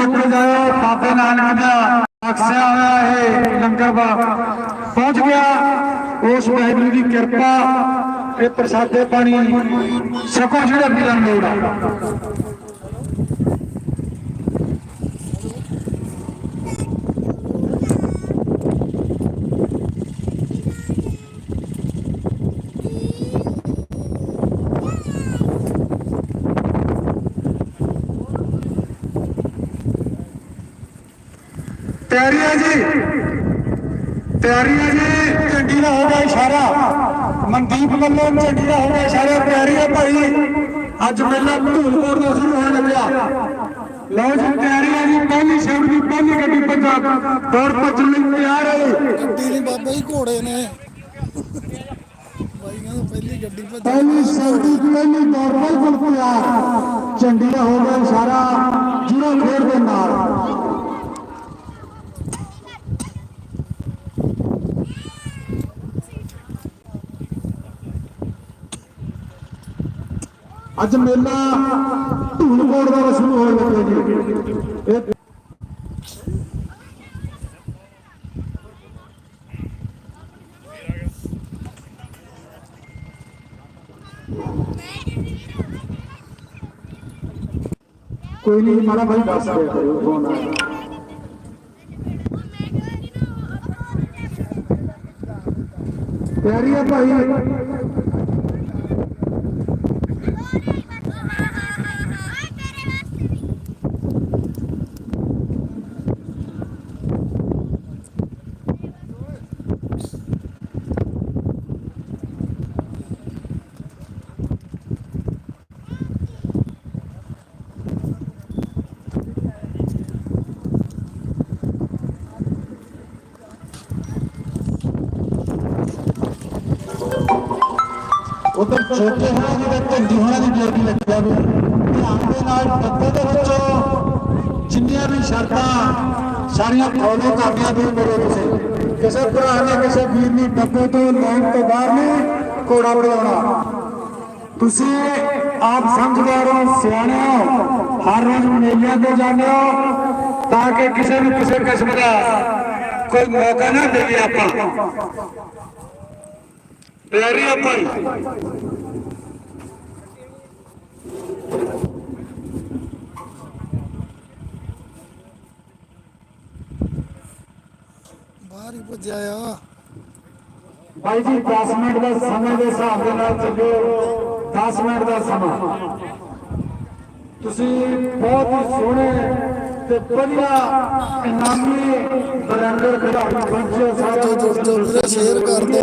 ਚੱਕ ਜਾਓ ਬਾਬੇ ਨਾਨਕ ਦਾ ਬਖਸ਼ਿਆ ਹੋਇਆ ਇਹ ਲੰਗਰ ਵਾ। ਪਹੁੰਚ ਗਿਆ। ਉਸ ਵਾਹਿਗੁਰੂ ਦੀ ਕਿਰਪਾ, ਇਹ ਪ੍ਰਸਾਦੇ ਪਾਣੀ ਸਕੋ ਜਿਹੜਾ ਮਿਲਣ ਲੋੜ ਆ। ਤਿਆਰੀ ਹੈ ਜੀ। ਤਿਆਰੀ ਹੈ ਜੀ। ਝੰਡੀ ਦਾ ਹੋ ਗਿਆ ਇਸ਼ਾਰਾ। ਮਨਦੀਪ ਵੱਲੋਂ ਝੰਡੀ ਦਾ ਹੋ ਗਿਆ ਇਸ਼ਾਰਾ। ਤਿਆਰੀ ਹੈ ਭਾਈ। ਅੱਜ ਮੇਲਾ ਧੂਲਪੁਰ ਦਾ ਸ਼ੁਰੂ ਹੋਣ ਲੱਗਿਆ। ਲਓ ਜੀ ਤਿਆਰੀ ਹੈ ਜੀ। ਪਹਿਲੀ ਸ਼ਬਦ ਦੀ ਪਹਿਲੀ ਗੱਡੀ ਪੰਜਾਬ ਦੌੜ ਭੱਜਣ ਲਈ ਤਿਆਰ ਹੈ। ਨਹੀਂ ਬਾਬਾ ਜੀ ਘੋੜੇ ਨੇ। ਪਹਿਲੀ ਗੱਡੀ ਭੱਜ ਪਹਿਲੀ ਦੌੜ ਬਿਲਕੁਲ ਤਿਆਰ। ਝੰਡੀ ਦਾ ਹੋ ਗਿਆ ਇਸ਼ਾਰਾ। ਜੁੜੋ ਖੇਡ ਦੇ ਨਾਲ। ਅੱਜ ਮੇਲਾ ਧੂਲਕੋਟ ਦਾ ਸ਼ੁਰੂ ਹੋਣ ਲੱਗਿਆ ਜੀ ਕੋਈ ਨਹੀਂ ਮਾੜਾ ਭਾਈ ਦੱਸ ਦਿਆ ਕਰੋ ਆ ਤਿਆਰੀ ਆ ਭਾਈ ਉਧਰ ਛੋਟੇ ਹੋਣਾ ਦੀ ਤੇ ਢੰਡੀ ਹੋਣਾ ਦੀ ਡਿਊਟੀ ਲੱਗਿਆ ਵੀ ਧਿਆਨ ਦੇ ਨਾਲ ਡੱਬੇ ਦੇ ਵਿੱਚੋਂ ਜਿੰਨੀਆਂ ਵੀ ਸ਼ਰਤਾਂ, ਸਾਰੀਆਂ ਫੋਲੋ ਕਰਨੀਆਂ ਵੀ ਮੇਰੇ ਤੁਸੀਂ ਕਿਸੇ ਭਰਾ ਨੇ ਕਿਸੇ ਵੀਰ ਨੇ ਡੱਬੇ ਤੋਂ ਲੈਣ ਤੋਂ ਬਾਹਰ ਨਹੀਂ ਕੋੜਾ ਬਣਾਉਣਾ ਤੁਸੀਂ ਆਪ ਸਮਝਦਾਰ ਹੋ ਸਿਆਣੇ ਹੋ। ਹਰ ਰੋਜ਼ ਮੇਲਿਆਂ ਤੇ ਜਾਂਦੇ ਹੋ ਤਾਂ ਕਿ ਕਿਸੇ ਨੂੰ ਕਿਸੇ ਕਿਸਮ ਦਾ ਕੋਈ ਮੌਕਾ ਨਾ ਦੇਵੇ ਆਪਾਂ। ਪਿਆਰੀ ਆ ਬਾਹਰ ਹੀ ਭੱਜਿਆ ਆ। ਭਾਈ ਜੀ 10 ਮਿੰਟ ਦਾ ਸਮੇਂ ਦੇ ਹਿਸਾਬ ਦੇ ਨਾਲ ਚੱਲਿਓ। 10 ਮਿੰਟ ਦਾ ਸਮਾਂ। ਤੁਸੀਂ ਬਹੁਤ ਹੀ ਸੋਹਣੇ ਤੇ ਵਧੀਆ ਇਨਾਮੀ ਬਰੰਦਰ ਖਿਡਾਰੀ ਪਹੁੰਚੇ ਸਾਰੇ ਦੋਸਤੋ ਵੀਰੇ ਸ਼ੇਅਰ ਕਰ ਦਿਓ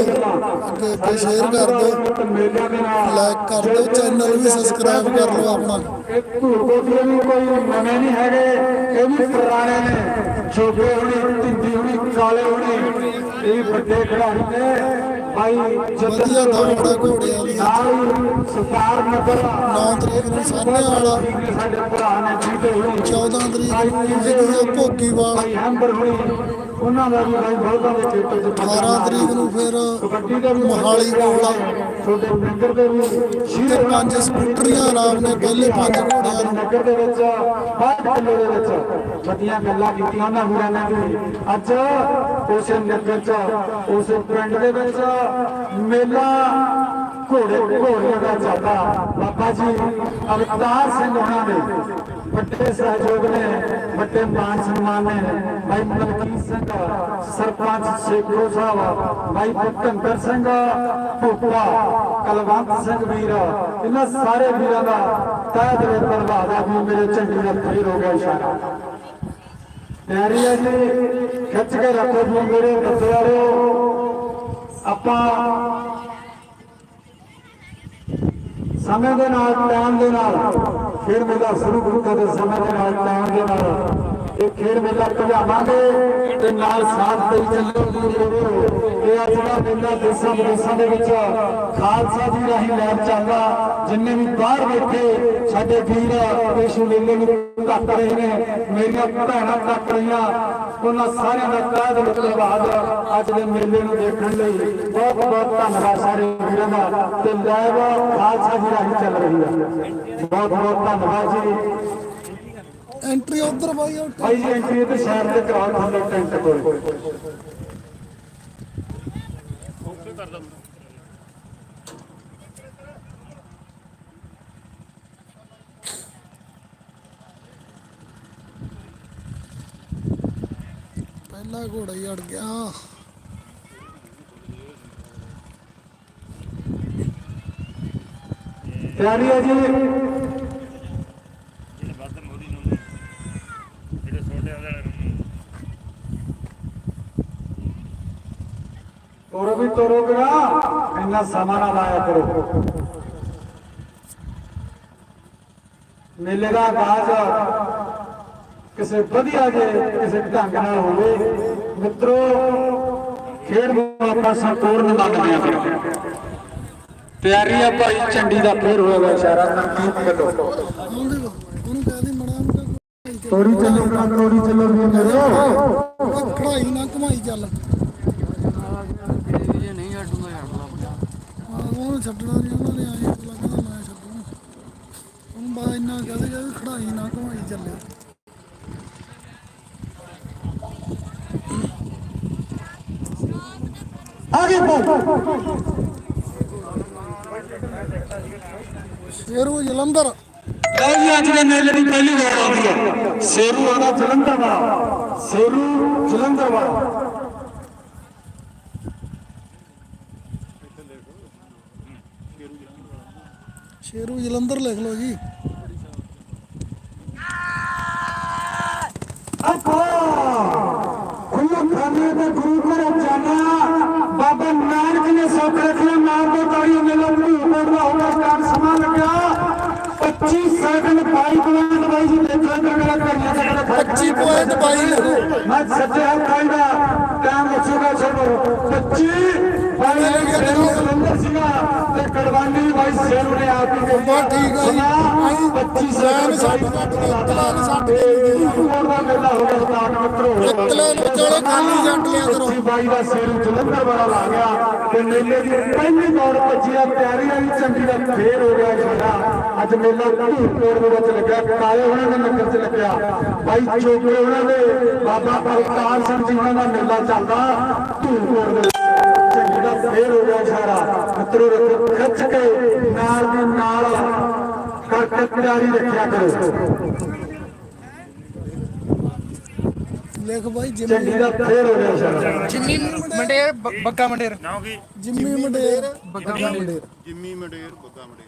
ਅੱਗੇ ਅੱਗੇ ਸ਼ੇਅਰ ਕਰ ਦਿਓ ਮੇਲਿਆਂ ਦੇ ਨਾਲ ਲਾਈਕ ਕਰ ਦਿਓ ਚੈਨਲ ਵੀ ਸਬਸਕ੍ਰਾਈਬ ਕਰ ਲਓ ਆਪਣਾ। ਇਹ ਧੂਰਕੋਟਲੇ ਵੀ ਕੋਈ ਨਵੇਂ ਨਹੀਂ ਹੈਗੇ ਇਹ ਵੀ ਪੁਰਾਣੇ ਨੇ। ਛੋਟੇ ਹੋਣੀ ਤਿੰਦੀ ਹੋਣੀ ਕਾਲੇ ਹੋਣੀ। ਇਹ ਵੱਡੇ ਖਿਡਾਰੀ ਨੇ ਭਾਈ ਘੋੜਿਆਂ ਦੀ ਨਾਲ ਸਰਕਾਰ ਨਗਰ। 9 ਤਰੀਕ ਨੂੰ ਸਾਹਮਣੇ ਵਾਲਾ। ਸਾਡੇ ਭਰਾ ਨੇ ਜੀਤੇ ਹੋਏ 14 ਤਰੀਕ ਨੂੰ ਭੋਗੀਵਾਲ। ਭਾਈ ਹੰਬਰ ਹੋਈ ਉਹਨਾਂ ਦਾ ਵੀ ਭਾਈ ਬਹੁਤਾਂ ਦੇ ਖੇਤਰ ਚ 18 ਤਰੀਕ ਨੂੰ ਫਿਰ ਦਾ ਮੋਹਾਲੀ ਕੋਲ ਆ। ਛੋਟੇ ਨਗਰ ਦੇ ਵੀ ਤੇ ਪੰਜ ਸਕੂਟਰੀਆਂ ਆਰਾਮ ਨੇ ਪਹਿਲੇ ਪੰਜ ਘੋੜਿਆਂ ਨੂੰ। ਨਗਰ ਦੇ ਵਿੱਚ ਬਾਹਰ ਕਿੱਲੇ ਦੇ ਵਿੱਚ ਵੱਡੀਆਂ ਗੱਲਾਂ ਕੀਤੀਆਂ ਉਹਨਾਂ ਵੀਰਾਂ ਨੇ ਵੀ। ਅੱਜ ਉਸੇ ਨਗਰ ਚ ਉਸੇ ਪਿੰਡ ਦੇ ਵਿੱਚ ਮੇਲਾ ਘੋੜੇ ਘੋੜੀਆਂ ਦਾ ਚੱਲਦਾ। ਬਾਬਾ ਜੀ ਅਵਤਾਰ ਸਿੰਘ ਹੋਣਾ ਨੇ ਵੱਡੇ ਸਹਿਯੋਗ ਨੇ ਵੱਡੇ ਮਾਨ ਸਨਮਾਨ ਨੇ। ਭਾਈ ਮਲਕੀਤ ਸਿੰਘ, ਸਰਪੰਚ ਸ਼ੇਖੋ ਸਾਹਿਬ ਭਾਈ ਭੁਪਿੰਦਰ ਸਿੰਘ, ਭੁੱਪਾ, ਕਲਵੰਤ ਸਿੰਘ ਵੀਰ, ਇਹਨਾਂ ਸਾਰੇ ਵੀਰਾਂ ਦਾ ਤਹਿ ਦਿਲੋਂ ਧੰਨਵਾਦ ਆ। ਵੀ ਮੇਰੇ ਝੰਡੀ ਦਾ ਫੇਰ ਹੋ ਗਿਆ ਇਸ਼ਾਰਾ ਪਿਆਰੀ ਹੈ ਜੀ, ਖਿੱਚ ਕੇ ਰੱਖੋ ਜੀ ਮੇਰੇ ਬੱਚੇ ਵਾਲਿਓ। ਆਪਾਂ ਸਮੇਂ ਦੇ ਨਾਲ ਟਾਈਮ ਦੇ ਨਾਲ। ਖੇਡ ਮੇਲਾ ਸ਼ੁਰੂ ਕੀਤਾ ਤੇ ਸਮੇਂ ਦੇ ਨਾਲ ਟਾਈਮ ਦੇ ਨਾਲ। ਇਹ ਖੇਡ ਮੇਲਾ ਭਜਾਵਾਂਗੇ ਤੇ ਨਾਲ ਸਾਥ ਦੇ ਚੱਲੋ ਇਹ ਅੱਜ ਦਾ ਮੇਲਾ ਦੇਸਾਂ ਵਿਦੇਸਾਂ ਦੇ ਵਿੱਚ। ਖਾਲਸਾ ਜੀ ਰਾਹੀਂ ਲੈਣ ਚੱਲਦਾ ਜਿੰਨੇ ਵੀ ਬਾਹਰ ਬੈਠੇ ਸਾਡੇ ਵੀਰ ਇਸ ਮੇਲੇ ਨੂੰ ਤੱਕ ਰਹੇ ਨੇ। ਮੇਰੀਆਂ ਭੈਣਾਂ ਤੱਕ ਰਹੀਆਂ। ਉਹਨਾਂ ਸਾਰਿਆਂ ਦਾ ਤਹਿ ਦਿਲੋਂ ਧੰਨਵਾਦ ਅੱਜ ਦੇ ਮੇਲੇ ਨੂੰ ਦੇਖਣ ਲਈ। ਬਹੁਤ ਬਹੁਤ ਧੰਨਵਾਦ ਸਾਰੇ ਵੀਰਾਂ ਦਾ। ਤੇ ਲਾਈਵ ਖਾਲਸਾ ਜੀ ਰਾਹੀਂ ਚੱਲ ਰਹੀ ਹੈ ਬਹੁਤ ਬਹੁਤ ਧੰਨਵਾਦ ਜੀ। ਐਂਟਰੀ ਉਧਰ ਬਾਈ ਉਹ ਭਾਈ ਜੀ ਐਂਟਰੀ ਤੇ ਸ਼ਹਿਰ ਦੇ ਕਰਾਲ ਥੱਲੇ ਟੈਂਟ ਕੋਲ। ਪਹਿਲਾ ਘੋੜਾ ਹੀ ਅੜ ਗਿਆ। ਤਿਆਰੀ ਹੈ ਜੀ ਜਿਹੜੇ ਵੱਧ ਮੋਦੀ ਨੂੰ ਨੇ, ਜਿਹੜੇ ਛੋਟੇ ਵਾਲੇ ਨੂੰ ਤੋਰੋ ਵੀ ਤੋਰੋ ਕਰਾ ਇੰਨਾ ਸਮਾਂ ਨਾ ਲਾਇਆ ਕਰੋ। ਮੇਲੇ ਦਾ ਆਗਾਜ਼ ਕਿਸੇ ਵਧੀਆ ਜੇ, ਕਿਸੇ ਢੰਗ ਨਾਲ ਹੋਵੇ, ਮਿੱਤਰੋ, ਖੇਡ ਆਪਾਂ ਸੰਪੂਰਨ ਮੰਨਦੇ ਆ ਤਿਆਰੀ ਆ ਭਾਈ ਚੰਡੀ ਦਾ ਫੇਰ ਹੋਏਗਾ ਇਸ਼ਾਰਾ ਨਮਕੀਨ ਵੱਲੋਂ ਤੋਰੀ ਚੱਲੋ ਤੋਰੀ ਚੱਲੋ ਮੇਰੇ। ਉਹ ਨਾ ਘਮਾਈ ਚੱਲ। ਜੇ ਨਹੀਂ ਹਾਂ ਉਹਨੂੰ ਛੱਡਣਾ ਨਹੀਂ ਉਹਨਾਂ ਨੇ ਆਏ ਲੱਗਦਾ ਮੈਂ ਛੱਡੂ। ਉਹਨੂੰ ਬਾ ਇੰਨਾ ਕਹਿ ਦੇ ਕਿ ਖੜਾਈ ਨਾ ਘਮਾਈ ਚੱਲੇ। ਆਗੇ ਬੋ ਸ਼ੇਰੂ ਜਲੰਧਰ। ਲਓ ਜੀ ਅੱਜ ਦੇ ਮੇਲੇ ਦੀ ਪਹਿਲੀ ਵਾਰ ਆਉਂਦੀ ਹੈ। ਸੇਰੂ ਆਦਾ ਜਲੰਧਰ ਵਾਲਾ। ਸੇਰੂ ਜਲੰਧਰ ਵਾਲਾ। ਸ਼ੇਰੂ ਜਲੰਧਰ ਲਿਖ ਲਓ ਜੀ। ਅੱਖੋ। ਖੁੱਲ੍ਹ ਖਾਨੇ ਤੇ ਗੁਰੂ ਘਰ ਜਾਣਾ। ਬਾਬਾ ਨਾਨਕ ਨੇ ਸੁੱਖ ਰੱਖਿਆ ਮਾਰ ਦੋ ਤਾੜੀਆਂ ਮੇਲਾ ਭੂਪੋੜ ਦਾ ਹੋਣਾ ਸਟਾਰਟ ਸਮਾਂ ਲੱਗਿਆ। 25 ਸੈਕਿੰਡ ਬਾਈ ਪੁਆਇੰਟ ਬਾਈ ਜੀ ਦੇਖਾਂ ਤੇ ਮੇਰਾ ਕਰਨਾ ਸਕਦਾ 25 ਪੁਆਇੰਟ ਬਾਈ। ਲਿਖੋ ਮੈਂ ਸੱਜੇ ਹੱਥ ਆਈਦਾ ਟਾਈਮ ਦੱਸੂਗਾ ਸਭ 25 ਬਾਈ ਨੇ ਸੇਰੂ ਜਲੰਧਰ ਸੀਗਾ ਤੇ ਕੜਵਾਨੀ ਬਾਈ ਸੇਰੂ ਨੇ ਆਪ ਹੀ ਬਸ ਠੀਕ ਆ ਜੀ। 25 ਸੈਨ ਸੈਕਿੰਡ ਸੱਟ ਕੱਟ ਲਿਆ, ਤਲਾ ਖਾਲੀ ਜੱਟ ਲਿਆ ਕਰੋ ਬਾਈ ਦਾ ਸੇਰੂ ਜਲੰਧਰ ਵਾਲਾ ਲਾ ਗਿਆ ਤੇ ਮੇਲੇ ਦੀ ਪਹਿਲੀ ਦੌੜ ਭੱਜੀ ਆ ਤਿਆਰੀ ਵਾਲੀ ਚੰਗੀ ਫੇਰ ਹੋ ਗਿਆ ਸਾਡਾ ਅੱਜ ਮੇਲਾ ਧੂਪੋੜ ਦੇ ਵਿੱਚ ਲੱਗਿਆ ਕਾਲੇ ਉਹਨਾਂ ਦੇ ਨਗਰ 'ਚ ਲੱਗਿਆ ਬਾਈ ਚੋਪੜੇ ਉਹਨਾਂ ਦੇ ਬਾਬਾ ਬਲਕਾਰ ਸਿੰਘ ਜੀ ਉਹਨਾਂ ਦਾ ਮੇਲਾ ਚੱਲਦਾ ਧੂਪੋੜ ਦੇ ਵਿੱਚ ਚੰਗੀ ਦਾ ਫੇਰ ਹੋ ਗਿਆ ਸਾਰਾ ਮਿੱਤਰੋ ਰੱਖੋ ਖਿੱਚ ਕੇ ਨਾਲ ਦੇ ਨਾਲ ਕਰਕੇ ਤਿਆਰੀ ਰੱਖਿਆ ਕਰੋ ਲਿਖ ਬਾਈ ਜਿੰਮੀ ਦਾ ਫੇਰ ਹੋ ਗਿਆ ਸਾਰਾ। ਜਿੰਮੀ ਮੰਡੇਰ ਬ- ਬੱਗਾ ਮੰਡੇਰ। ਨਾ ਕਿ ਜਿੰਮੀ ਮੰਡੇਰ। ਬੱਗਾ ਮੰਡੇਰ। ਜਿੰਮੀ ਮੰਡੇਰ ਬੱਗਾ ਮੰਡੇਰ।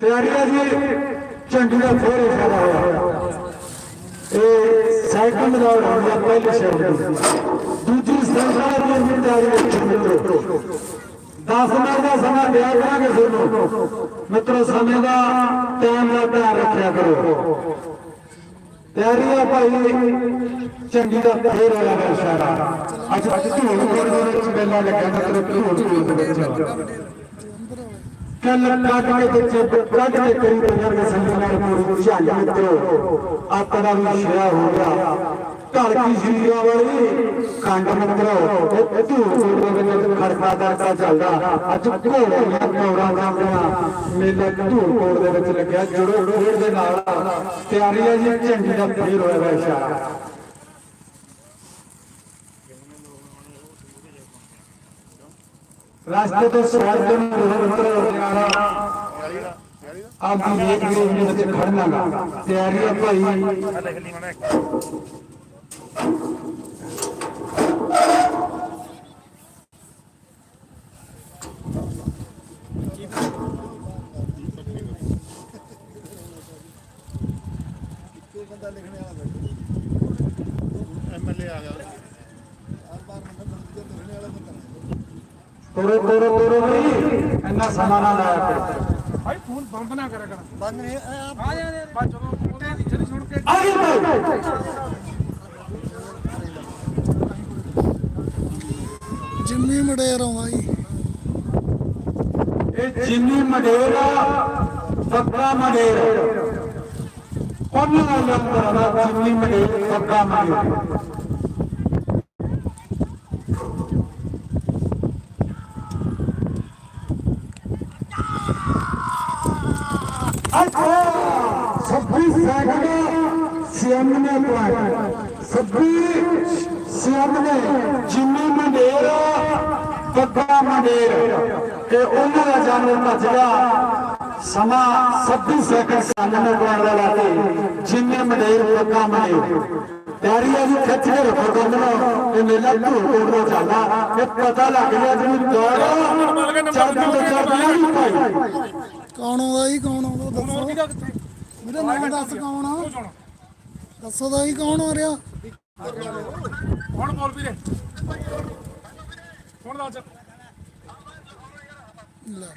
ਤਿਆਰੀ ਹੈ ਜੀ ਦਾ ਫੇਰ ਇਸ਼ਾਰਾ ਹੋਇਆ। ਇਹ ਦੌੜ ਹੋਈ ਹੈ ਪਹਿਲੇ ਸ਼ਬਦ। ਦੀ ਦੂਜੀ ਸੰਸਾਰ ਦੀ ਤਿਆਰੀ ਵਿੱਚ ਮਿੱਤਰੋ 10 ਮਿੰਟ ਦਾ ਸਮਾਂ ਦਿਆ ਕਰਾਂਗੇ ਤੁਹਾਨੂੰ। ਮਿੱਤਰੋ, ਸਮੇਂ ਦਾ ਟਾਈਮ ਦਾ ਧਿਆਨ ਰੱਖਿਆ ਕਰੋ। ਤਿਆਰੀ ਹੈ ਭਾਈ, ਚੰਗੀ ਦਾ ਫੇਰ ਹੋਇਆ ਹੈ ਇਸ਼ਾਰਾ ਅੱਜ ਅੱਜ ਢੋਲ ਦੇ ਵਿੱਚ ਮੇਲਾ ਲੱਗਿਆ ਮਿੱਤਰੋ ਢੋਲ ਕੋਲ ਦੇ ਵਿੱਚ। ਕੱਲ ਕੱਟ ਕੇ ਤੇ ਕੱਢ ਕੇ ਕਰੀ ਪਈਆਂ ਨੇ ਸੰਗਤ ਪੂਰੀ ਝਾਲ ਮਿੱਤਰੋ ਆਪਣਾ ਵੀ ਸ਼ਿਆ ਹੋ ਗਿਆ। ਘਰ ਕੀ ਸ਼ੀਰੀਆਂ ਵਾਲੀ ਖੰਡ ਮਿੱਤਰੋ ਇਹ ਧੂੜ ਧੂੜ ਦੇ ਵਿੱਚ ਖੜਕਾ ਦਰਕਾ ਚੱਲਦਾ। ਅੱਜ ਘੋੜੀਆਂ ਕੌਰਾਂ ਦਾ ਮੇਲਾ ਧੂੜ ਦੇ ਵਿੱਚ ਲੱਗਿਆ। ਜੁੜੋ ਖੇਡ ਦੇ ਨਾਲ ਤਿਆਰੀ ਹੈ ਜੀ ਝੰਡੀ ਦਾ ਫੇਰ ਹੋਇਆ ਵਾ ਇਸ਼ਾਰਾ ਰਾਸਤੇ ਤੋਂ ਸਵਾਲ ਨੂੰ ਮਿੱਤਰੋ ਤਿਆਰਾ ਆਪ ਦੀ ਵੇਖ ਰਹੇ ਨੇ ਵਿੱਚ ਖੜਨਾ ਗਾ ਤਿਆਰੀ ਹੈ ਭਾਈ ਲਿਖ ਲਈ ਮਣਾ ਆ ਤੋਰੋ ਤੋਰੋ ਤੋਰੋ ਬਈ ਇੰਨਾ ਸਮਾਂ ਨਾ ਲਾਇਆ ਕਰੋ। ਭਾਈ ਫੋਨ ਬੰਦ ਨਾ ਕਰਿਆ ਕਰ। ਬੰਦ ਨਹੀਂ ਆ ਜਾ ਬਾ ਚਲੋ ਉਹਦੇ ਛੜੀ ਸੁਣ ਕੇ ਆਗੇ ਭਾਈ। ਜਿੰਮੀ ਮੰਡੇਰ ਆਉਂਦਾ ਜੀ ਇਹ ਜਿੰਨੀ ਮਡੇਰ ਫੱਕਾ ਮਡੇਰ ਉਹਨਾਂ ਦਾ ਦਾ ਜਿੰਨੀ ਮਡੇਰ ਫੱਕਾ ਮਡੇਰ ਅੱਛਾ 26 ਸੈਕਿੰਡ 96 ਪੁਆਇੰਟ 26 96 ਜਿੰਨੀ ਮੰਡੇਰ ਬੱਗਾ ਮੰਡੇਰ ਤੇ ਉਹਨਾਂ ਦਾ ਜਾਨਵਰ ਭੱਜ ਗਿਆ ਸਮਾਂ 26 ਸੈਕਿੰਡ 96 ਪੁਆਇੰਟ ਦਾ ਲਾ ਕੇ ਜਿੰਨੇ ਮੰਡੇਰ ਬੱਗਾ ਮੰਡੇਰ ਤਿਆਰੀ ਆ ਜੀ ਖਿੱਚ ਕੇ ਰੱਖੋ ਦੋਨੋਂ ਇਹ ਮੇਲਾ ਧੂੜ ਕੋਟ ਦਾ ਚੱਲਦਾ ਇਹ ਪਤਾ ਲੱਗ ਗਿਆ ਜਿਹਨੂੰ ਦੌੜ ਚੜਦੀ ਤੋਂ ਚੜਦੀ ਨਹੀਂ ਪਾਈ ਕੌਣ ਆਉਂਦਾ ਜੀ ਕੌਣ ਆਉਂਦਾ ਦੱਸੋ ਮੇਰੇ ਨਾਮ ਦੱਸ ਕੌਣ ਆ ਦੱਸੋ ਤਾਂ ਜੀ ਕੌਣ ਆ ਰਿਹਾ? ਹੁਣ ਬੋਲ ਵੀਰੇ? ਹੁਣ ਦੱਸ ਲੈ।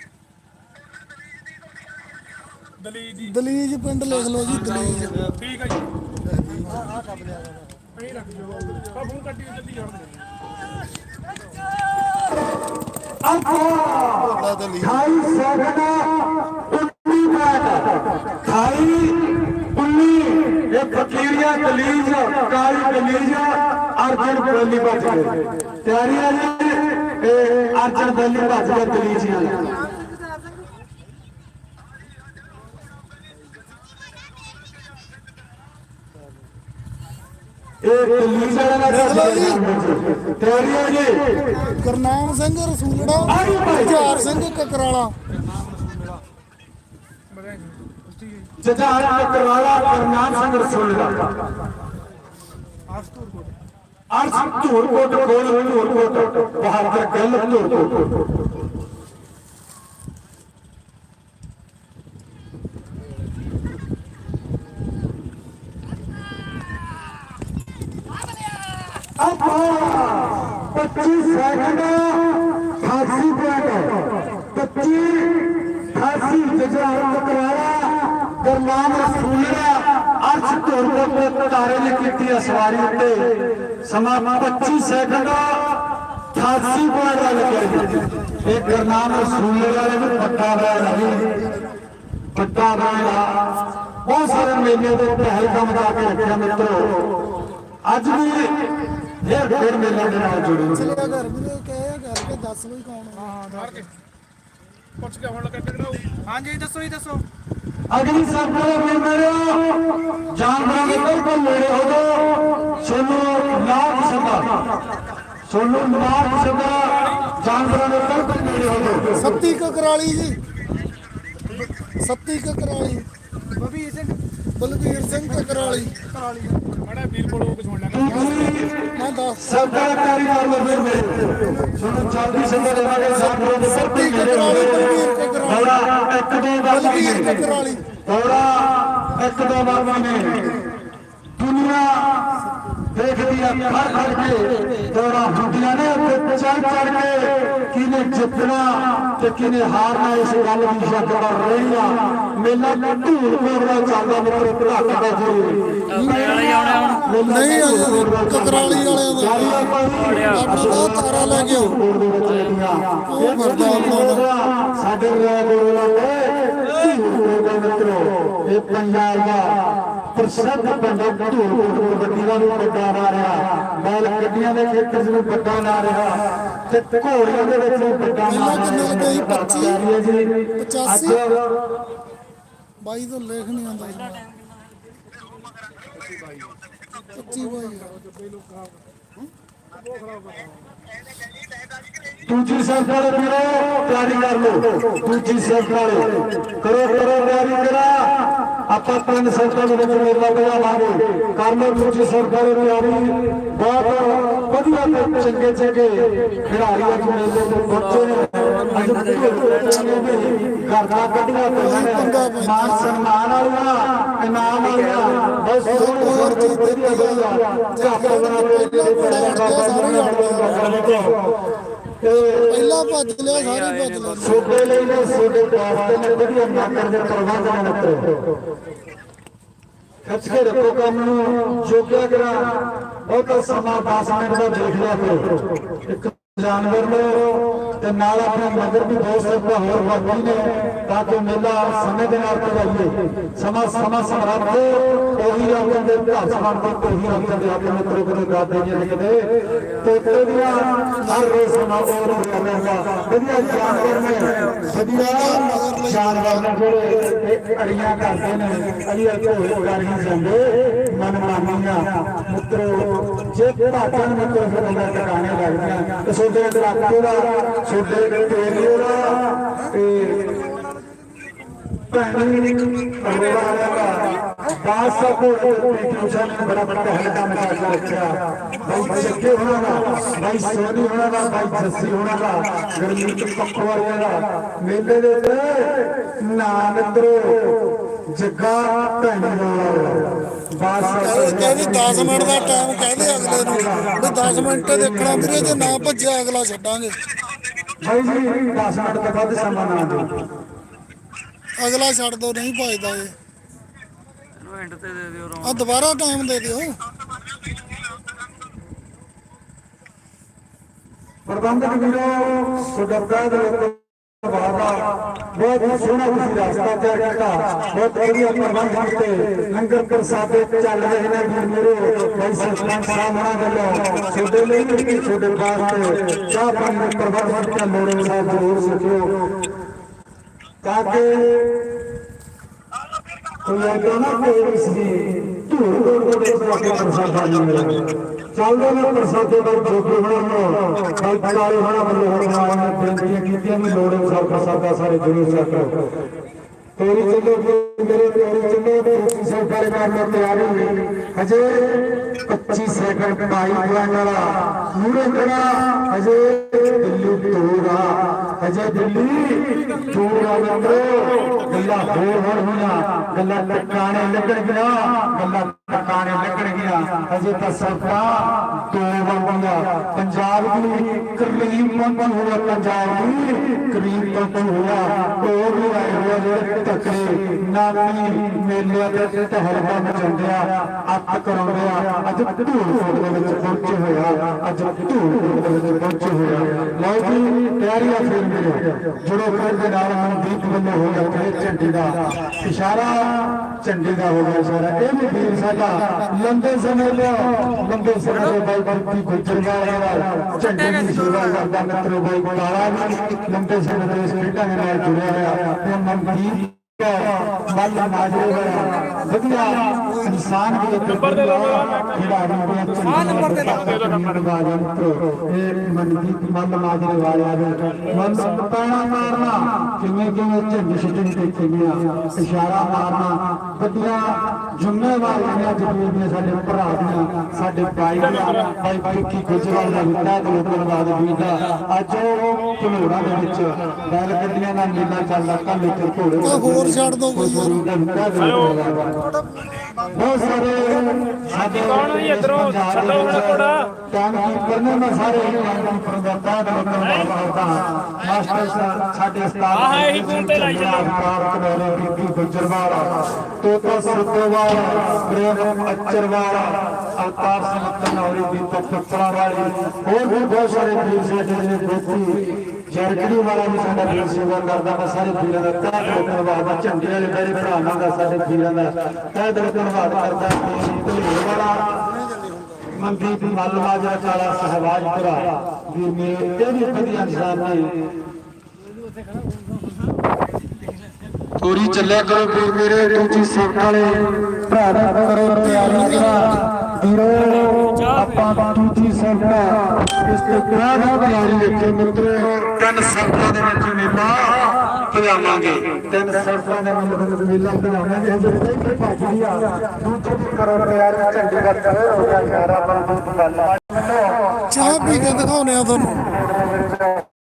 ਦਲੀ ਜੀ। ਦਲੀਜ ਪਿੰਡ ਲਿਖ ਲਓ ਜੀ ਦਲੀਜ। ਠੀਕ ਹੈ ਜੀ। ਆ ਕੱਢ ਲਿਆ ਇਹ ਰੱਖ ਆ ਫੋਨ ਕੱਟੀ ਜਲਦੀ ਜੋੜ ਦੇ ਲੀ 28 ਸੈਕਿੰਡ 19 ਮਿੰਟ 28 19 ਇਹ ਫਕੀਰੀਆ ਦਲੀਜ ਕਾਲੀ ਦਲੀਜ ਅਰਜਨ ਬੈਲੀ ਭੱਜ ਗਏ। ਤਿਆਰੀ ਹੈ ਜੀ ਇਹ ਅਰਜਨ ਬੈਲੀ ਭੱਜ ਗਏ ਨਾਲ। ਇਹ ਵਾਲਾ ਦਾ ਤਿਆਰੀ ਹੈ ਜੀ ਗੁਰਨਾਮ ਸਿੰਘ ਰਸੂਲੜਾ। ਹਜ਼ਾਰ ਸਿੰਘ ਕਕਰਾਲਾ। ਜਜਾਲ ਕਰਵਾਲਾ ਕਰਨਾਮ ਸਿੰਘ ਰਸੂਲ ਦਾ। ਅਰਸ ਧੂਰ ਕੋਟ। ਕੋਲ ਧੂਰ ਕੋਟ ਬਹਾਦਰ ਗੱਲ ਧੂਰ ਕੋਟ। ਆਪਾ 25 ਸੈਕਿੰਡ 88 ਪੁਆਇੰਟ 25 88 ਜਜਾਲ ਕਰਵਾਲਾ ਗੁਰਨਾਮ ਰਸੂਲਰਾ ਅਰਸ਼ ਧੁਰ ਕੋਟ ਤਾਰੇ ਨੇ ਕੀਤੀ ਆ ਸਵਾਰੀ ਉੱਤੇ। ਸਮਾਂ 25 ਸੈਕਿੰਡ 88 ਪੁਆਇੰਟ ਦਾ ਲੱਗਿਆ ਇਹ ਗੁਰਨਾਮ ਰਸੂਲਰਾ ਨੇ ਵੀ ਪੱਟਾ ਹੋਇਆ ਨਹੀਂ ਪੱਟਾ ਹੋਇਆ ਬਹੁਤ ਸਾਰੇ ਮੇਲੇ ਦੇ ਪਹਿਲਗਮ ਜਾ ਕੇ ਰੱਖਿਆ ਮਿੱਤਰੋ। ਅੱਜ ਵੀ ਇਹ ਫਿਰ ਮੇਲੇ ਦੇ ਨਾਲ ਜੁੜੇ ਚਲਿਆ ਘਰ ਕਹਿਆ ਘਰ ਕੇ ਦੱਸ ਵੀ ਕੌਣ ਹਾਂ ਪੁੱਛ ਕੇ ਹੁਣ ਲੱਗਾ ਟਕਰਾਉ ਹਾਂਜੀ ਦੱਸੋ ਜੀ ਦੱਸੋ। ਅਗਲੀ ਸਰਕਾਰ ਦੇ ਮੇਰੇ ਜਾਨਵਰਾਂ ਦੇ ਬਿਲਕੁਲ ਨੇੜੇ ਹੋ ਜਾਓ। ਸੋਨੂੰ ਲਾਭ ਸਭਾ ਸੋਨੂੰ ਲਾਭ ਸਭਾ ਜਾਨਵਰਾਂ ਦੇ ਬਿਲਕੁਲ ਨੇੜੇ ਹੋ ਜਾਓ। ਸੱਤੀ ਕਕਰਾਲੀ ਜੀ। ਸੱਤੀ ਕਕਰਾਲੀ ਬਬੀਰ ਸਿੰਘ। ਬਲਵੀਰ ਸਿੰਘ ਕਕਰਾਲੀ ਕਰਾਲੀ। ਮੜਾ ਵੀਰ ਕੋਲੋਂ ਕੁਝ ਹੋਣ ਲੱਗਾ। ਮੈਂ ਦੱਸ ਸਰਕਾਰ ਕਾਰੀਗਰ ਨੂੰ ਫਿਰ ਮੇਰੇ। ਸੋਨੂੰ ਜਲਦੀ ਸੰਭਾ ਦੇਵਾਂਗੇ ਜਾਨਵਰਾਂ ਦੇ ਸੱਤੀ ਕਕਰਾਲੀ ਬਲਵੀਰ ਜਾਓ ਕਕਰਾਲੀ ਦੌੜਾ ਇੱਕ ਦੋ ਵਾਰ ਬਲਵੀਰ ਕਕਰਾਲੀ ਦੌੜਾ ਇੱਕ ਦੋ ਵਾਰ ਨੇ ਦੁਨੀਆ ਦੇਖਦੀ ਆ ਖੜ ਖੜ ਕੇ ਦੌੜਾ ਹੁੰਦੀਆਂ ਨੇ ਤੇ ਚੜ ਚੜ ਕੇ ਕਿਨੇ ਜਿੱਤਣਾ ਤੇ ਕਿਨੇ ਹਾਰਨਾ ਇਸ ਗੱਲ ਦੀ ਸ਼ੱਕ ਕਰ ਰਹੀ ਆ। ਮੇਲਾ ਧੂੜ ਕੋੜ ਦਾ ਚੱਲਦਾ ਮੇਰੇ ਭੜਕ ਦਾ ਜੀ ਨਹੀਂ ਅਜੇ ਕਕਰਾਲੀ ਵਾਲਿਆਂ ਦਾ। ਦਾ ਤਾਰਾ ਲੈ ਕੇ ਉਹ ਮਰਦਾ ਸਾਡੇ ਰੈਗ ਵਾਲੇ ਧੂੜ ਕੋੜ ਦੇ ਮਿੱਤਰੋ। ਇਹ ਪੰਜਾਬ ਦਾ ਪ੍ਰਸਿੱਧ ਪਿੰਡ ਧੂੜ ਕੋੜ ਕਬੱਡੀ ਦਾ ਵੀ ਵੱਡਾ ਨਾਂ ਰਿਹਾ ਬੈਲ ਗੱਡੀਆਂ ਦੇ ਖੇਤਰ ਵੀ ਵੱਡਾ ਨਾਂ ਰਿਹਾ ਤੇ ਘੋੜੀਆਂ ਦੇ ਵਿੱਚ ਵੀ ਵੱਡਾ ਨਾਂ ਪਹਿਲਾਂ ਕਿੰਨੇ ਲੱਗੇ ਸੀ? 25? ਹੈ ਜੀ 85? ਅੱਜ ਬਾਈ ਤੋਂ ਲਿਖ ਨਹੀਂ ਆਉਂਦਾ ਜੀ 25 ਬਾਈ ਦੂਜੀ ਸੈਫ ਵਾਲੇ ਵੀਰੋ ਤਿਆਰੀ ਕਰ ਲਓ। ਦੂਜੀ ਸੈਫ ਵਾਲੇ, ਕਰੋ ਕਰੋ ਤਿਆਰੀ ਕਰਾ ਆਪਾਂ ਤਿੰਨ ਸੈਫਾਂ ਦੇ ਵਿੱਚ ਮੇਲਾ ਬਜਾਵਾਂਗੇ ਕਰ ਲਓ ਦੂਜੀ ਸੈਫ ਵਾਲੇ ਤਿਆਰੀ। ਬਹੁਤ ਵਧੀਆ ਤੇ ਚੰਗੇ ਚੰਗੇ ਖਿਡਾਰੀ ਅੱਜ ਮੇਲੇ ਤੇ ਪਹੁੰਚੇ ਨੇ। ਅੱਜ ਘਰ ਦਾ ਕੱਢੀਆਂ ਪਈਆਂ ਨੇ ਮਾਨ ਸਨਮਾਨ ਵਾਲੀਆਂ ਇਨਾਮ ਵਾਲੀਆਂ ਬਹੁਤ ਸੋਹਣੇ ਸੋਹਣੇ ਵਧੀਆ ਵਧੀਆ ਝਾਕ ਬਣਾ ਕੇ ਤੇ ਪਹਿਲਾਂ ਭੱਜ ਲਿਆ ਸਾਰੇ ਭੱਜ ਲਏ ਸੋਡੇ ਲਈ ਨੇ ਸੋਡੇ ਵਾਸਤੇ ਨੇ ਵਧੀਆ ਨਾਕਰ ਦੇ ਪ੍ਰਬੰਧ ਨੇ ਮਿੱਤਰੋ ਖੱਚ ਕੇ ਰੱਖੋ ਕੰਮ ਨੂੰ ਜੋਗਿਆ ਕਰਾ ਬਹੁਤਾ ਸਮਾਂ 10 ਮਿੰਟ ਦਾ ਦੇਖ ਲਿਆ ਕਰੋ ਇੱਕ ਜਾਨਵਰ ਨੂੰ ਤੇ ਨਾਲ ਆਪਣੇ ਮਗਰ ਵੀ ਬਹੁਤ ਸਭ ਹੋਰ ਬਾਕੀ ਨੇ ਤਾਂ ਕਿ ਮੇਲਾ ਸਮੇਂ ਦੇ ਨਾਲ ਕਰਾਈਏ ਸਮਾਂ ਸਮਾਂ ਸਮਰੱਥ ਉਹੀ ਆਪਣੇ ਦੇ ਘਰ ਸਮਾਂ ਉਹੀ ਆਪਣੇ ਦੇ ਆਪਣੇ ਮਿੱਤਰੋ ਕਦੇ ਜੀ ਲਿਖਦੇ ਤੇ ਤੇਰੀਆਂ ਹਰ ਰੋਜ਼ ਸਮਾਂ ਹੋਰ ਰਹਿੰਦਾ ਵਧੀਆ ਜਾਨਵਰ ਨੇ, ਵਧੀਆ ਜਾਨਵਰ ਨੇ ਜਿਹੜੇ ਅੜੀਆਂ ਕਰਦੇ ਨੇ। ਅਲੀ ਘੋੜੇ ਕਰ ਹੀ ਜਾਂਦੇ ਮਨ ਮਾਨੀਆਂ ਮਿੱਤਰੋ, ਜੇ ਭਾਟਣ ਮਿੱਤਰ ਫਿਰ ਬੰਦਾ ਟਿਕਾਣੇ ਲੱਗਦੀਆਂ ਤੇ ਸੋਡੇ ਇਲਾਕੇ ਦਾ ਸੋਡੇ ਏਰੀਏ ਦਾ ਤੇ ਭੈਣੀ ਅਰੋੜਾ ਦਾ ਬਾਸ ਕੋਲ ਟਿਊਸ਼ਨ ਨੇ ਬੜਾ ਬੜਾ ਹਲਕਾ ਮਚਾ ਕੇ ਰੱਖਿਆ। ਬਾਈ ਜੱਗੇ ਹੋਣਾ ਦਾ ਬਾਈ ਸੋਨੀ ਹੋਣਾ ਦਾ ਬਾਈ ਜੱਸੀ ਹੋਣਾ ਦਾ ਗਰਮੀਤ ਪੱਕਵਾਲੀਆਂ ਦਾ। ਮੇਲੇ ਦੇ ਉੱਤੇ ਨਾਨਕਰੋ ਜੱਗਾ ਭੈਣੀ ਦਾ ਬਾਸ ਕਹਿੰਦੇ 10 ਮਿੰਟ ਦਾ ਟਾਈਮ ਕਹਿੰਦੇ ਅਗਲੇ ਨੂੰ। ਵੀ 10 ਮਿੰਟ ਦੇਖਣਾ ਵੀਰੇ ਜੇ ਨਾ ਭੱਜਿਆ ਅਗਲਾ ਛੱਡਾਂਗੇ। ਬਾਈ ਜੀ 10 ਮਿੰਟ ਤੋਂ ਵੱਧ ਸਮਾਂ ਨਾ ਦਿਓ। ਅਗਲਾ ਛੱਡ ਦੋ ਨਹੀਂ ਭੱਜਦਾ ਇਹ। ਇਹਨੂੰ ਐਂਡ ਤੇ ਦੇ ਦਿਓ ਰੌਣ ਆ ਦੁਬਾਰਾ ਟਾਈਮ ਦੇ ਦਿਓ। ਪ੍ਰਬੰਧਕ ਵੀਰੋ ਸੁਡੱਬਾ ਦੇ ਲੋਕ ਵਾਦਾ ਬਹੁਤ ਹੀ ਸੋਹਣਾ ਤੁਸੀਂ ਰਸਤਾ ਤਿਆਰ ਕੀਤਾ ਬਹੁਤ ਵਧੀਆ ਪ੍ਰਬੰਧ ਕੀਤੇ ਲੰਗਰ ਪ੍ਰਸਾਦੇ ਚੱਲ ਰਹੇ ਨੇ ਵੀਰ ਮੇਰੇ ਭਾਈ ਸਰਪੰਚ ਸਾਹਿਬ ਹੋਣਾ ਵੱਲੋਂ ਤੁਹਾਡੇ ਲਈ ਵੀ ਤੁਹਾਡੇ ਵਾਸਤੇ ਚਾਹ ਪਾਣੀ ਦਾ ਪ੍ਰਬੰਧ ਕੀਤਾ ਲੋੜੇ ਸਾਹਿਬ ਜ਼ਰੂਰ ਸਿੱਖਿਓ ਤਾਂ ਕਿ ਕੋਈ ਆਇਆ ਨਾ ਕੋਈ ਇਸ ਦੀ ਧੂੜ ਧੂੜ ਦੇ ਵਿੱਚ ਵਾਕੇ ਪ੍ਰਸਾਦਾ ਨਹੀਂ ਮਿਲੇ ਚੱਲਦੇ ਨੇ ਪ੍ਰਸਾਦੇ ਦਾ ਜੋਗੇ ਹੋਣਾ ਨੂੰ ਕਲਪਕਾਰੇ ਹੋਣਾ ਵੱਲੋਂ ਹੁਣ ਆਵਾਂ ਨੇ ਬੇਨਤੀਆਂ ਕੀਤੀਆਂ ਵੀ ਲੋੜੇ ਸਾਹਿਬ ਪ੍ਰਸਾਦਾ ਸਾਰੇ ਜ਼ਰੂਰ ਛਕੋ ਤੇਰੀ ਚੱਲੋ ਜੀ, ਮੇਰੇ ਤੇਰੀ ਚੱਲੋ ਤੇ ਸਰਕਾਰੇ ਕਰਨ ਤਿਆਰੀ ਹਜੇ 25 ਸੈਕਿੰਡ 22 ਪੁਆਇੰਟ ਵਾਲਾ ਮੂਰੇ ਖੜਾ ਹਜੇ ਦਿੱਲੀ ਦੂਰ ਆ ਹਜੇ ਦਿੱਲੀ ਦੂਰ ਆ ਮਿੱਤਰੋ ਗੱਲਾਂ ਹੋਰ ਹੋਰ ਹੋਈਆਂ ਗੱਲਾਂ ਟਿਕਾਣੇ ਲੱਗਣਗੀਆਂ ਗੱਲਾਂ ਟਿਕਾਣੇ ਲੱਗਣਗੀਆਂ ਅਜੇ ਤਾਂ ਸਰਕਾਰ ਦੋ ਬੰਦੀਆਂ ਪੰਜਾਬ ਦੀ ਕਰੀਮ ਮੰਨ ਹੋਇਆ ਪੰਜਾਬ ਦੀ ਕਰੀਮ ਮੰਨ ਹੋਇਆ। ਉਹ ਵੀ ਆਏ ਹੋਏ ਜਿਹੜੇ ਤਕੜੇ ਨਾਮੀ ਮੇਲੇ ਤੇ ਤਹਿਲਕਾ ਮਚਾਉਂਦਿਆ ਅੱਤ ਕਰਾਉਂਦੇ ਆ। ਅੱਜ ਧੂੜ ਦੇ ਵਿੱਚ ਪਹੁੰਚੇ ਹੋਇਆ ਅੱਜ ਧੂੜ ਦੇ ਵਿੱਚ ਪਹੁੰਚੇ ਹੋਇਆ ਲਓ ਜੀ ਤਿਆਰੀ ਆ ਫਿਰ ਮੇਰੇ ਜੁੜੋ ਫਿਰ ਦੇ ਨਾਲ ਮਨਦੀਪ ਵੱਲੋਂ ਹੋ ਗਿਆ ਝੰਡੀ ਦਾ। ਇਸ਼ਾਰਾ ਝੰਡੀ ਦਾ ਹੋ ਗਿਆ ਇਸ਼ਾਰਾ। ਇਹ ਵੀ ਵੀਰ ਸਾਡਾ ਲੰਬੇ ਸਮੇਂ ਤੋਂ ਲੰਬੇ ਸਮੇਂ ਤੋਂ ਬਾਈ ਬੰਤੀ ਗੁਜਰਵਾਲ ਦਾ ਝੰਡੇ ਦੀ ਸੇਵਾ ਕਰਦਾ ਮਿੱਤਰੋ ਬਾਈ। ਕਾਲਾ ਵੀ ਲੰਬੇ ਸਮੇਂ ਤੋਂ ਇਸ ਖੇਡਾਂ ਨਾਲ ਜੁੜਿਆ ਹੋਇਆ। ਤੇ ਮਨਦੀਪ ਮੱਲ ਮਾਜਰੇ ਵਾਲਾ ਵਧੀਆ ਇਨਸਾਨ ਸਾਹ ਨੰਬਰ ਦੇ ਇਹ ਮਨਦੀਪ ਮੱਲ ਮਾਜਰੇ ਵਾਲਿਆਂ ਦੇ ਮਨ ਪਤਾਣਾ ਮਾਰਨਾ ਕਿਵੇਂ ਕਿਵੇਂ ਝੰਡੇ ਛੱਡਣ ਤੇ ਕਿਵੇਂ ਇਸ਼ਾਰਾ ਮਾਰਨਾ ਵਧੀਆ ਜ਼ਿੰਮੇਵਾਰੀਆਂ ਜਿਹੜੀਆਂ ਨੇ ਸਾਡੇ ਭਰਾ ਦੀਆਂ ਸਾਡੇ ਭਾਈ ਦੀਆਂ ਭਾਈ ਫਿੱਕੀ ਗੁਜਰਾਲ ਦਾ ਵਿਦਾ ਦਾ ਅੱਜ ਉਹ ਘਨੋੜਾ ਦੇ ਵਿੱਚ ਬੈਲ ਗੱਡੀਆਂ ਦਾ ਮੇਲਾ ਚੱਲਦਾ ਕੱਲ ਇੱਕ ਘੋੜੇ ਛੱਡ ਦੋ ਕੋਈ ਯਾਰ ਬਹੁਤ ਸਾਰੇ ਸਾਡੇ ਕੌਣ ਹੈ ਇਧਰੋਂ? ਛੱਡੋ ਉਹਨਾਂ ਕੋੜਾ ਟਾਈਮ ਕੀਪਰ ਨੇ ਮੈਂ ਸਾਰੇ ਦਾ ਮਾਸਟਰ ਸਾਡੇ ਉਸਤਾਦ ਆਹ ਇਹੀ ਤੇ ਲਾਈ ਜਾਂਦਾ ਬੀਬੀ ਗੁਜਰਵਾਲ। ਤੋਤਾ ਸਰਦੋਵਾਲ ਪ੍ਰੇਮ ਅਚਰਵਾਲ ਅਵਤਾਰ ਸਿੰਘ ਤਨੌਰੀ ਦੀਪਕ ਪੱਤਰਾ ਵਾਲੀ ਹੋਰ ਵੀ ਬਹੁਤ ਸਾਰੇ ਵੀਰ ਸਾਡੇ ਨੇ ਬੇਟੀ ਜਰਗੜੀ ਵਾਲਾ ਵੀ ਸਾਡਾ ਵੀਰ ਸੇਵਾ ਕਰਦਾ ਮੈਂ ਸਾਰੇ ਵੀਰਾਂ ਦਾ ਤਹਿ ਦਿਲੋਂ ਧੰਨਵਾਦ ਝੰਡੇ ਵਾਲੇ ਮੇਰੇ ਭਰਾਵਾਂ ਦਾ, ਸਾਡੇ ਵੀਰਾਂ ਦਾ ਤਹਿ ਦਿਲੋਂ ਧੰਨਵਾਦ ਕਰਦਾ ਤੇ ਵਾਲਾ। ਮਨਦੀਪ ਮੱਲ ਮਾਜਰਾ ਚਾਲਾ ਸਹਵਾਜਪੁਰਾ ਵੀ ਮੇਰੇ ਇਹ ਵੀ ਵਧੀਆ ਇਨਸਾਨ ਨੇ। ਤੋਰੀ ਚੱਲਿਆ ਕਰੋ ਵੀਰ ਮੇਰੇ, ਦੂਜੀ ਸੇਵਕ ਵਾਲੇ। ਭਰਾ ਦਾ ਕਰੋ ਤਿਆਰੀ ਕਰਾ ਵੀਰੋ ਆਪਾਂ ਦੂਜੀ ਸੇਵਕ ਇਸ ਤੇ ਕਿਹਾ ਦਾ ਤਿਆਰੀ ਮਿੱਤਰੋ, ਤਿੰਨ ਸਰਕਾਂ ਦੇ ਵਿੱਚ ਮੇਲਾ ਭਜਾਵਾਂਗੇ। ਤਿੰਨ ਸਰਕਾਂ ਦੇ ਵਿੱਚ ਮੇਲਾ ਭਜਾਵਾਂਗੇ। ਹਜੇ ਕੋਈ ਭਾਜੀ ਆ ਦੂਜੇ ਦੀ ਕਰੋ ਤਿਆਰੀ ਝੰਡੀ ਦਾ ਹੋ ਗਿਆ ਯਾਰਾ ਬੰਦੂਕ ਗੱਲ ਚਾਹ ਪੀ ਕੇ ਦਿਖਾਉਨੇ ਆ ਤੁਹਾਨੂੰ।